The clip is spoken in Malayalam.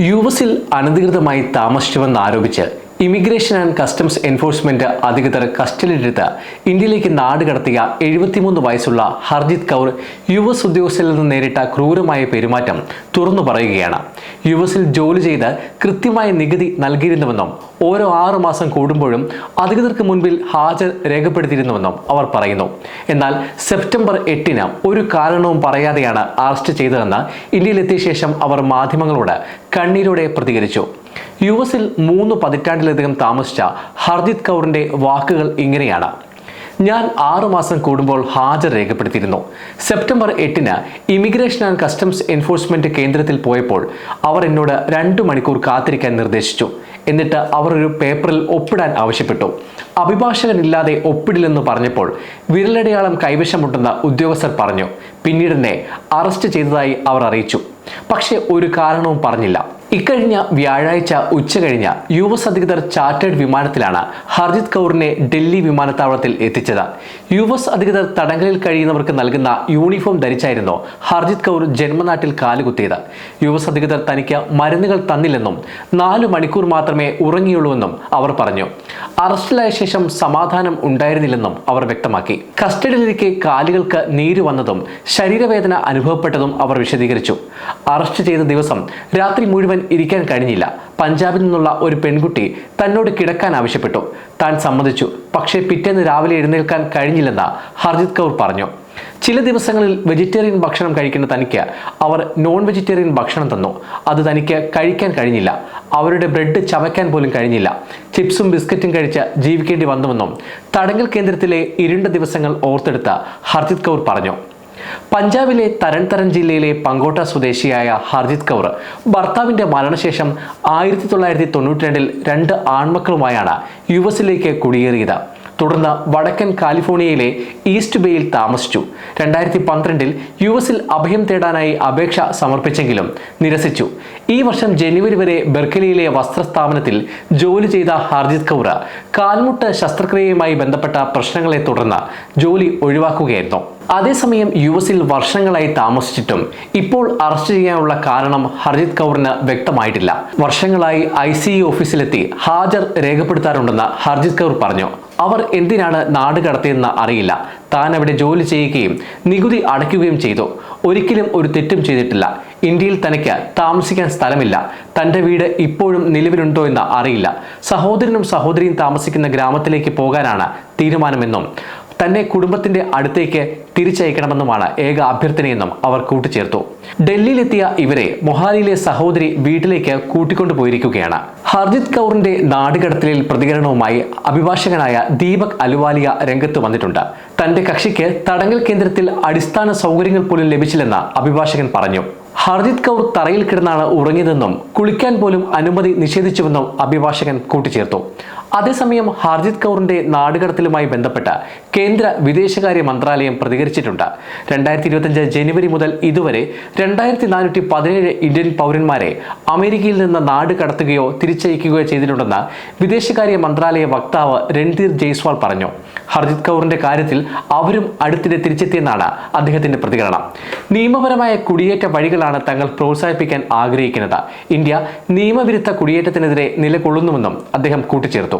യു എസിൽ അനധികൃതമായി താമസിച്ചുവെന്ന് ആരോപിച്ച് ഇമിഗ്രേഷൻ ആൻഡ് കസ്റ്റംസ് എൻഫോഴ്സ്മെന്റ് അധികൃതർ കസ്റ്റഡിയിലെടുത്ത് ഇന്ത്യയിലേക്ക് നാട് കടത്തിയ എഴുപത്തിമൂന്ന് വയസ്സുള്ള ഹർജിത് കൗർ യു എസ് ഉദ്യോഗസ്ഥരിൽ നിന്ന് നേരിട്ട ക്രൂരമായ പെരുമാറ്റം തുറന്നു പറയുകയാണ്. യു എസിൽ ജോലി ചെയ്ത് കൃത്യമായ നികുതി നൽകിയിരുന്നുവെന്നും ഓരോ ആറു മാസം കൂടുമ്പോഴും അധികൃതർക്ക് മുൻപിൽ ഹാജർ രേഖപ്പെടുത്തിയിരുന്നുവെന്നും അവർ പറയുന്നു. എന്നാൽ സെപ്റ്റംബർ എട്ടിന് ഒരു കാരണവും പറയാതെയാണ് അറസ്റ്റ് ചെയ്തതെന്ന് ഇന്ത്യയിലെത്തിയ ശേഷം അവർ മാധ്യമങ്ങളോട് കണ്ണീരോടെ പ്രതികരിച്ചു. യു എസിൽ മൂന്ന് പതിറ്റാണ്ടിലധികം താമസിച്ച ഹർജിത് കൗറിന്റെ വാക്കുകൾ ഇങ്ങനെയാണ്. ഞാൻ ആറുമാസം കൂടുമ്പോൾ ഹാജർ രേഖപ്പെടുത്തിയിരുന്നു. സെപ്റ്റംബർ എട്ടിന് ഇമിഗ്രേഷൻ ആൻഡ് കസ്റ്റംസ് എൻഫോഴ്സ്മെന്റ് കേന്ദ്രത്തിൽ പോയപ്പോൾ അവർ എന്നോട് രണ്ടു മണിക്കൂർ കാത്തിരിക്കാൻ നിർദ്ദേശിച്ചു. എന്നിട്ട് അവർ ഒരു പേപ്പറിൽ ഒപ്പിടാൻ ആവശ്യപ്പെട്ടു. അഭിഭാഷകനില്ലാതെ ഒപ്പിടില്ലെന്ന് പറഞ്ഞപ്പോൾ വിരലടയാളം കൈവശമുണ്ടെന്ന് ഉദ്യോഗസ്ഥർ പറഞ്ഞു. പിന്നീട് എന്നെ അറസ്റ്റ് ചെയ്തതായി അവർ അറിയിച്ചു. പക്ഷേ ഒരു കാരണവും പറഞ്ഞില്ല. ഇക്കഴിഞ്ഞ വ്യാഴാഴ്ച ഉച്ച കഴിഞ്ഞ യു എസ് അധികൃതർ ചാർട്ടേഡ് വിമാനത്തിലാണ് ഹർജിത് കൗറിനെ ഡൽഹി വിമാനത്താവളത്തിൽ എത്തിച്ചത്. യു എസ് അധികൃതർ തടങ്കലിൽ കഴിയുന്നവർക്ക് നൽകുന്ന യൂണിഫോം ധരിച്ചായിരുന്നു ഹർജിത് കൗർ ജന്മനാട്ടിൽ കാലുകുത്തിയത്. യു എസ് അധികൃതർ തനിക്ക് മരുന്നുകൾ തന്നില്ലെന്നും നാലു മണിക്കൂർ മാത്രമേ ഉറങ്ങിയുള്ളൂവെന്നും അവർ പറഞ്ഞു. അറസ്റ്റിലായ ശേഷം സമാധാനം ഉണ്ടായിരുന്നില്ലെന്നും അവർ വ്യക്തമാക്കി. കസ്റ്റഡിയിലേക്ക് കാലുകൾക്ക് നീര് വന്നതും ശരീരവേദന അനുഭവപ്പെട്ടതും അവർ വിശദീകരിച്ചു. അറസ്റ്റ് ചെയ്ത ദിവസം രാത്രി മുഴുവൻ ഇരിക്കാൻ കഴിഞ്ഞില്ല. പഞ്ചാബിൽ നിന്നുള്ള ഒരു പെൺകുട്ടി തന്നോട് കിടക്കാൻ ആവശ്യപ്പെട്ടു. താൻ സമ്മതിച്ചു. പക്ഷേ പിറ്റേന്ന് രാവിലെ എഴുന്നേൽക്കാൻ കഴിഞ്ഞില്ലെന്ന് ഹർജിത് കൗർ പറഞ്ഞു. ചില ദിവസങ്ങളിൽ വെജിറ്റേറിയൻ ഭക്ഷണം കഴിക്കുന്ന തനിക്ക് അവർ നോൺ വെജിറ്റേറിയൻ ഭക്ഷണം തന്നു. അത് തനിക്ക് കഴിക്കാൻ കഴിഞ്ഞില്ല. അവരുടെ ബ്രെഡ് ചവയ്ക്കാൻ പോലും കഴിഞ്ഞില്ല. ചിപ്സും ബിസ്ക്കറ്റും കഴിച്ച് ജീവിക്കേണ്ടി വന്നുവെന്നും തടങ്കൽ കേന്ദ്രത്തിലെ ഇരുണ്ട ദിവസങ്ങൾ ഓർത്തെടുത്ത് ഹർജിത് കൗർ പറഞ്ഞു. പഞ്ചാബിലെ തരൺ തരൺ ജില്ലയിലെ പങ്കോട്ട സ്വദേശിയായ ഹർജിത് കൗർ ഭർത്താവിന്റെ മരണശേഷം ആയിരത്തി തൊള്ളായിരത്തി തൊണ്ണൂറ്റി രണ്ടിൽ രണ്ട് ആൺമക്കളുമായാണ് യു എസിലേക്ക് കുടിയേറിയത്. തുടർന്ന് വടക്കൻ കാലിഫോർണിയയിലെ ഈസ്റ്റ് ബേയിൽ താമസിച്ചു. രണ്ടായിരത്തി പന്ത്രണ്ടിൽ യു എസിൽ അഭയം തേടാനായി അപേക്ഷ സമർപ്പിച്ചെങ്കിലും നിരസിച്ചു. ഈ വർഷം ജനുവരി വരെ ബെർക്കലിയിലെ വസ്ത്രസ്ഥാപനത്തിൽ ജോലി ചെയ്ത ഹർജിത് കൗർ കാൽമുട്ട് ശസ്ത്രക്രിയയുമായി ബന്ധപ്പെട്ട പ്രശ്നങ്ങളെ തുടർന്ന് ജോലി ഒഴിവാക്കുകയായിരുന്നു. അതേസമയം യു എസിൽ വർഷങ്ങളായി താമസിച്ചിട്ടും ഇപ്പോൾ അറസ്റ്റ് ചെയ്യാനുള്ള കാരണം ഹർജിത് കൗറിന് വ്യക്തമായിട്ടില്ല. വർഷങ്ങളായി ഐ സി ഓഫീസിലെത്തി ഹാജർ രേഖപ്പെടുത്താറുണ്ടെന്ന് ഹർജിത് കൗർ പറഞ്ഞു. അവർ എന്തിനാണ് നാട് കടത്തിയെന്ന് അറിയില്ല. താൻ അവിടെ ജോലി ചെയ്യുകയും നികുതി അടയ്ക്കുകയും ചെയ്തു. ഒരിക്കലും ഒരു തെറ്റും ചെയ്തിട്ടില്ല. ഇന്ത്യയിൽ തനിക്ക് താമസിക്കാൻ സ്ഥലമില്ല. തന്റെ വീട് ഇപ്പോഴും നിലവിലുണ്ടോ എന്ന് അറിയില്ല. സഹോദരനും സഹോദരിയും താമസിക്കുന്ന ഗ്രാമത്തിലേക്ക് പോകാനാണ് തീരുമാനമെന്നും തന്നെ കുടുംബത്തിന്റെ അടുത്തേക്ക് തിരിച്ചയക്കണമെന്നുമാണ് ഏക അഭ്യർത്ഥനയെന്നും അവർ കൂട്ടിച്ചേർത്തു. ഡൽഹിയിലെത്തിയ ഇവരെ മൊഹാലിയിലെ സഹോദരി വീട്ടിലേക്ക് കൂട്ടിക്കൊണ്ടു പോയിരിക്കുകയാണ്. ഹർജിത് കൗറിന്റെ നാടുകടത്തലിൽ പ്രതികരണവുമായി അഭിഭാഷകനായ ദീപക് അലുവാലിയ രംഗത്ത് വന്നിട്ടുണ്ട്. തന്റെ കക്ഷിക്ക് തടങ്കൽ കേന്ദ്രത്തിൽ അടിസ്ഥാന സൗകര്യങ്ങൾ പോലും ലഭിച്ചില്ലെന്ന് അഭിഭാഷകൻ പറഞ്ഞു. ഹർജിത് കൗർ തറയിൽ കിടന്നാണ് ഉറങ്ങിയതെന്നും കുളിക്കാൻ പോലും അനുമതി നിഷേധിച്ചുവെന്നും അഭിഭാഷകൻ കൂട്ടിച്ചേർത്തു. അതേസമയം ഹർജിത് കൗറിന്റെ നാടുകടത്തലുമായി ബന്ധപ്പെട്ട് കേന്ദ്ര വിദേശകാര്യ മന്ത്രാലയം പ്രതികരിച്ചിട്ടുണ്ട്. രണ്ടായിരത്തി ഇരുപത്തിയഞ്ച് ജനുവരി മുതൽ ഇതുവരെ രണ്ടായിരത്തി നാനൂറ്റി പതിനേഴ് ഇന്ത്യൻ പൗരന്മാരെ അമേരിക്കയിൽ നിന്ന് നാട് കടത്തുകയോ തിരിച്ചയക്കുകയോ ചെയ്തിട്ടുണ്ടെന്ന് വിദേശകാര്യ മന്ത്രാലയ വക്താവ് രൺധീർ ജയ്സ്വാൾ പറഞ്ഞു. ഹർജിത് കൗറിന്റെ കാര്യത്തിൽ അവരും അടുത്തിടെ തിരിച്ചെത്തിയെന്നാണ് അദ്ദേഹത്തിന്റെ പ്രതികരണം. നിയമപരമായ കുടിയേറ്റ വഴികളാണ് തങ്ങൾ പ്രോത്സാഹിപ്പിക്കാൻ ആഗ്രഹിക്കുന്നത്. ഇന്ത്യ നിയമവിരുദ്ധ കുടിയേറ്റത്തിനെതിരെ നിലകൊള്ളുന്നുവെന്നും അദ്ദേഹം കൂട്ടിച്ചേർത്തു.